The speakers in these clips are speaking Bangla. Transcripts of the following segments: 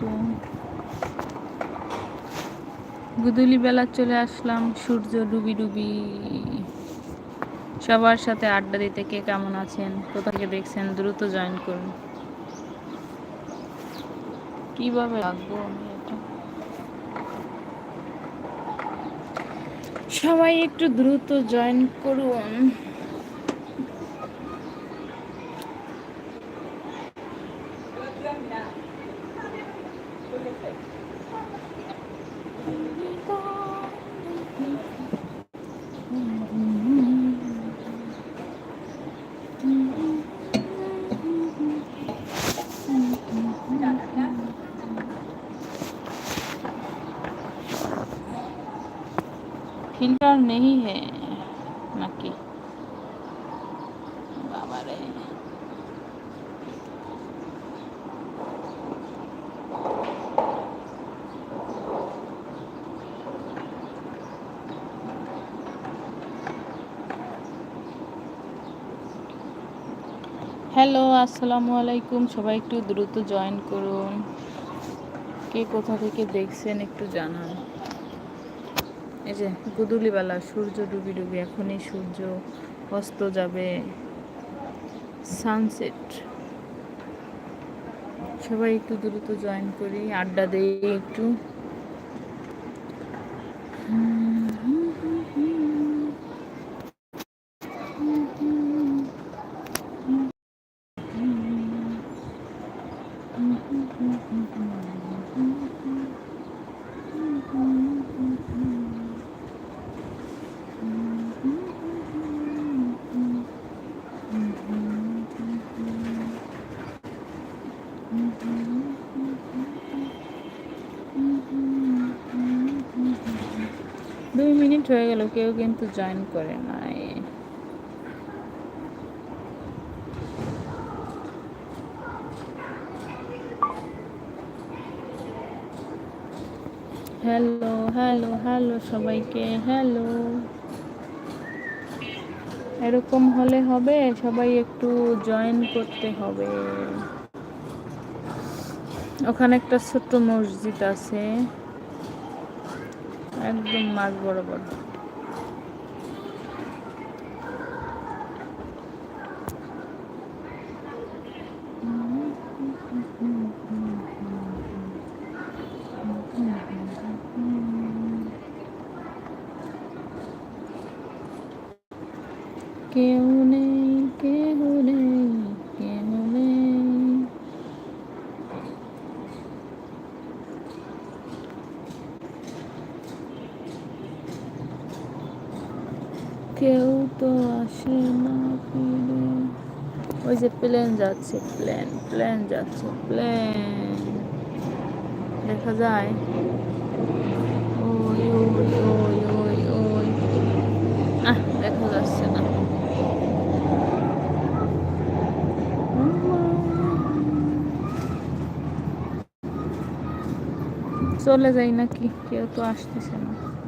আলাইকুম গুদুলি বেলা চলে আসলাম, সূর্য ডুবি ডুবি। সবার সাথে আড্ডা দিতে কে কেমন আছেন? কোথা থেকে দেখছেন? দ্রুত জয়েন করুন। কীভাবে রাখব আমি এটা? সবাই একটু দ্রুত জয়েন করুন। ফিল্টার নেই হে নাকি বাবারে হ্যালো আসসালামু আলাইকুম। সবাই একটু দ্রুত জয়েন করুন। কে কোথা থেকে দেখছেন একটু জানান। এই যে গুদুলিবেলা, সূর্য ডুবি ডুবি, এখনই সূর্য অস্ত যাবে। সানসেট সবাই একটু দ্রুত জয়েন করি, আড্ডা দেই একটু। দুই মিনিট হয়ে গেল, কেউ কিন্তু জয়েন করে নাই। হ্যালো হ্যালো হ্যালো সবাইকে হ্যালো এরকম হলে হবে, সবাই একটু জয়েন করতে হবে। ওখানে একটা ছোট্ট মসজিদ আছে। একদম মাছ বরাবর। কেউ নেই কেউ নেই কেউ নেই কেউ তো আসে না ফিরে। ওই যে প্লেন যাচ্ছে, প্লেন প্লেন যাচ্ছে, প্লেন। দেখা যায়। ওই ওই ওই ওই ওই। দেখা যাচ্ছে না। চলে যাই নাকি? কেউ তো আসতেছে না।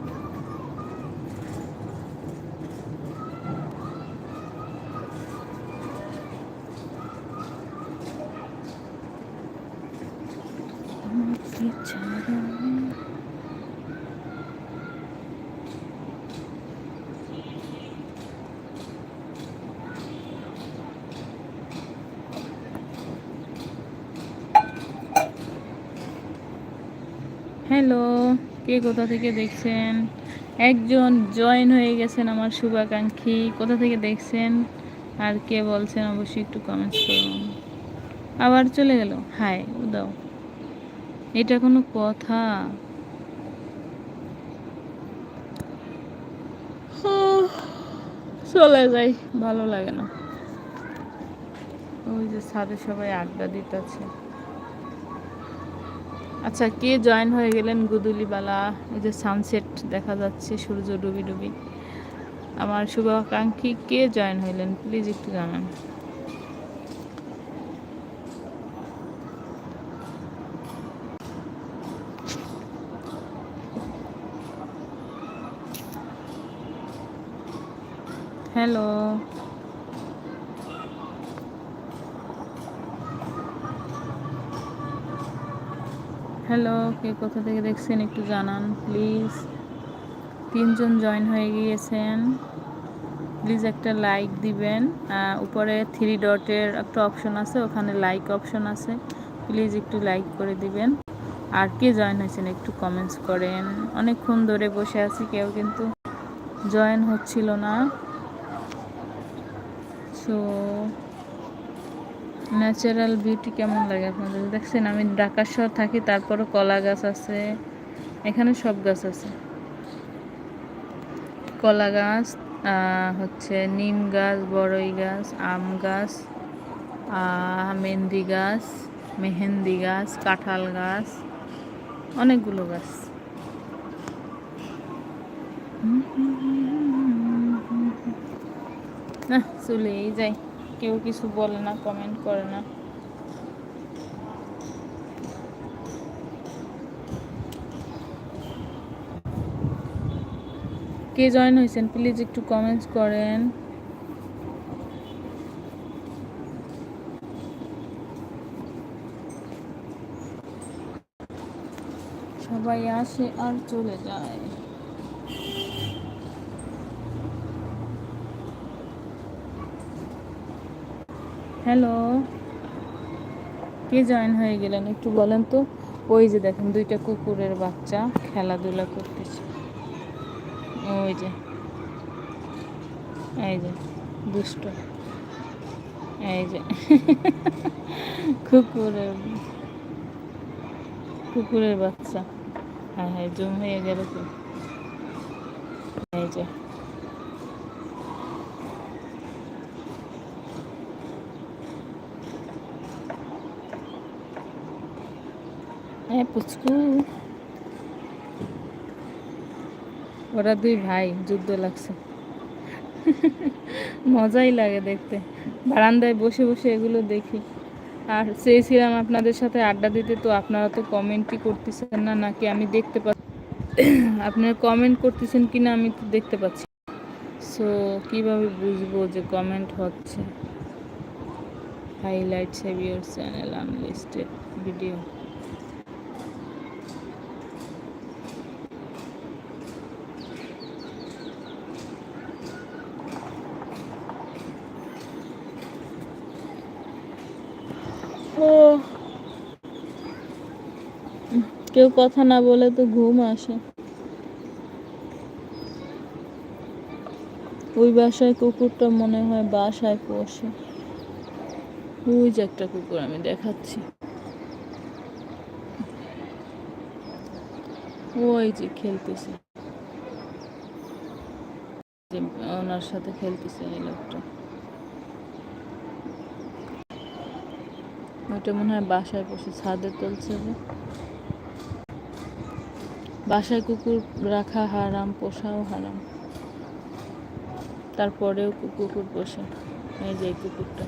হ্যালো, কে কোথা থেকে দেখছেন? একজন জয়েন হয়ে গেছেন আমার শুভাকাঙ্ক্ষী। কোথা থেকে দেখছেন? আর কে বলছেন অবশ্যই একটু কমেন্টস করুন। আবার চলে গেল। হাই উদাও। এটা কোনো কথা? চলে যাই, ভালো লাগে না। ওই যে ছাদে সবাই আড্ডা দিতেছে। আচ্ছা কে জয়েন হয়ে গেলেন গুদুলিবালা? এই যে সানসেট দেখা যাচ্ছে, সূর্য ডুবি ডুবি। আমার শুভাকাঙ্ক্ষী, কে জয়েন হইলেন? প্লিজ একটু জানান। হ্যালো হ্যালো কে কোথা থেকে দেখছেন একটু জানান প্লিজ তিনজন জয়েন হয়ে গিয়েছেন। প্লিজ একটা লাইক দিবেন। উপরে থ্রি ডটের একটা অপশন আছে, ওখানে লাইক অপশন আছে। প্লিজ একটু লাইক করে দিবেন। আর কে জয়েন হয়েছেন একটু কমেন্টস করেন। অনেকক্ষণ ধরে বসে আছি কেউ কিন্তু জয়েন হচ্ছিল না। সো ন্যাচারাল বিউটি কেমন লাগে আপনাদের? দেখছেন, আমি ঢাকা শহর থাকি, তারপরও কলা গাছ আছে, এখানে সব গাছ আছে। কলা গাছ হচ্ছে নিম গাছ বড়ই গাছ, আম গাছ মেহেন্দি গাছ মেহেন্দি গাছ, কাঁঠাল গাছ, অনেকগুলো গাছ। চলেই যাই। কেউ কিছু বলে না কমেন্ট করে না। কে জয়েন হয়েছেন? প্লিজ একটু কমেন্টস করেন। সবাই আসে আর চলে যায়। হ্যালো কে জয়েন হয়ে গেলেন? একটু বলেন তো। ওই যে দেখেন, দুইটা কুকুরের বাচ্চা খেলাধুলা করতেছে। ওই যে। এই যে, দুষ্ট। এই যে। কুকুরের কুকুরের বাচ্চা। হ্যাঁ হ্যাঁ জুম হয়ে গেল তো। এই যে। হ্যাঁ পুচকু। ওরা দুই ভাই, যুদ্ধ লাগছে। মজাই লাগে দেখতে। বারান্দায় বসে বসে এগুলো দেখি। আর চেয়েছিলাম আপনাদের সাথে আড্ডা দিতে, তো আপনারা তো কমেন্টই করতেছেন না, নাকি আমি দেখতে পাচ্ছি আপনারা কমেন্ট করতেছেন কি না আমি তো দেখতে পাচ্ছি সো কীভাবে বুঝব যে কমেন্ট হচ্ছে? Highlight save your channel unlisted video কেউ কথা না বলে তো ঘুম আসে। ওই বাসায় কুকুরটা মনে হয় বাসায় পোষে। ওই যে একটা কুকুর আমি দেখাচ্ছি। ওই যে খেলতেছে। ওনার সাথে খেলতেছে এই লোকটা। ওইটা মনে হয় বাসায় বসে ছাদে তুলছে বাসায় কুকুর রাখা হারাম, পোষাও হারাম। তারপরেও কুকুর পোষে। এই যে কুকুরটা।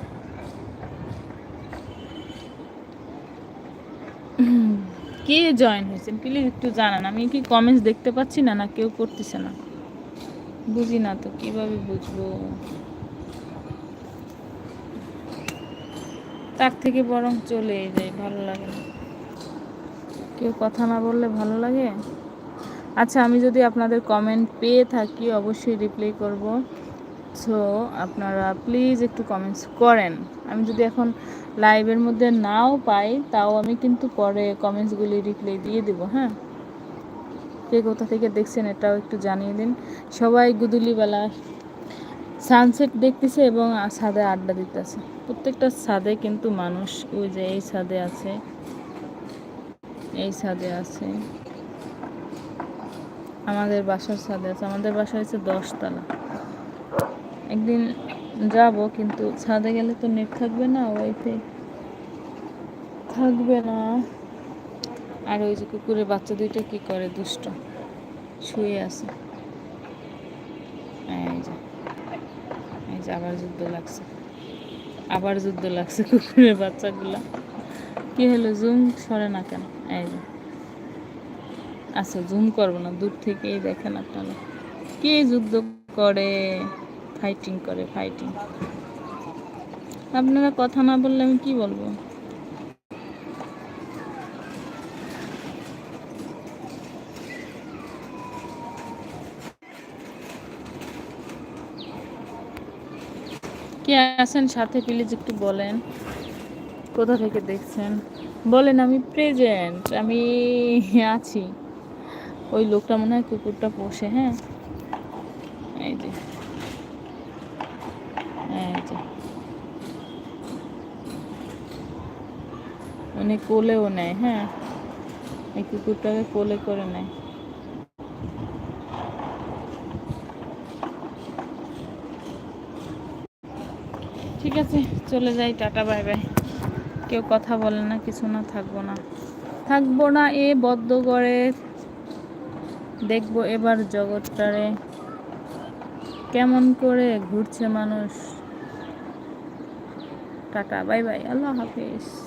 কে জয়েন হয়েছেন প্লিজ একটু জানান। আমি কি কমেন্টস দেখতে পাচ্ছি না না কেউ করতেছে না? বুঝি না তো, কীভাবে বুঝব? তার থেকে বরং চলে যাই, ভালো লাগে না। কেউ কথা না বললে ভালো লাগে? আচ্ছা আমি যদি আপনাদের কমেন্ট পেয়ে থাকি, অবশ্যই রিপ্লাই করব। সো আপনারা প্লিজ একটু কমেন্টস করেন। আমি যদি এখন লাইভের মধ্যে নাও পাই, তাও আমি কিন্তু পরে কমেন্টসগুলি রিপ্লাই দিয়ে দেব হ্যাঁ? কে কোথা থেকে দেখছেন এটাও একটু জানিয়ে দিন। সবাই গুদুলিবেলা। সানসেট দেখতেছে এবং ছাদে আড্ডা দিতেছে। প্রত্যেকটা ছাদে কিন্তু মানুষ, ওই যে এই ছাদে আছে, এই ছাদে আছে। আমাদের বাসার ছাদে আছে, আমাদের বাসা হয়েছে দশতলা। একদিন যাব, কিন্তু ছাদে গেলে তো নেট থাকবে না, ওয়াইফাই থাকবে না। আর ওই যে কুকুরের বাচ্চা দুইটা কি করে দুষ্ট, শুয়ে আছে। এই যে, এই আবার যুদ্ধ লাগছে। আবার যুদ্ধ লাগছে কুকুরের বাচ্চাগুলা। কি হলো জুম সরে না কেন? এই আচ্ছা জুম করব না, দূর থেকেই দেখেন আপনারা। কে যুদ্ধ করে? ফাইটিং করে ফাইটিং আপনারা কথা না বললে আমি কি বলব? কে আছেন? সাথে প্লিজ একটু বলেন। কোথা থেকে দেখছেন? বলেন, আমি প্রেজেন্ট আমি আছি। ওই লোকটা মনে হয় কুকুরটা পোষে হ্যাঁ? এই যে। এই যে। উনি কোলেও নেয় হ্যাঁ? এই কুকুরটাকে কোলে করে নেয়। ঠিক আছে, চলে যাই, টাটা, বাই বাই। কেউ কথা বলে না, কিছু না, থাকব না। থাকব না এ বদ্ধ করে দেখব এবার জগৎটারে। কেমন করে ঘুরছে মানুষ। টাটা, বাই বাই, আল্লাহ হাফিজ।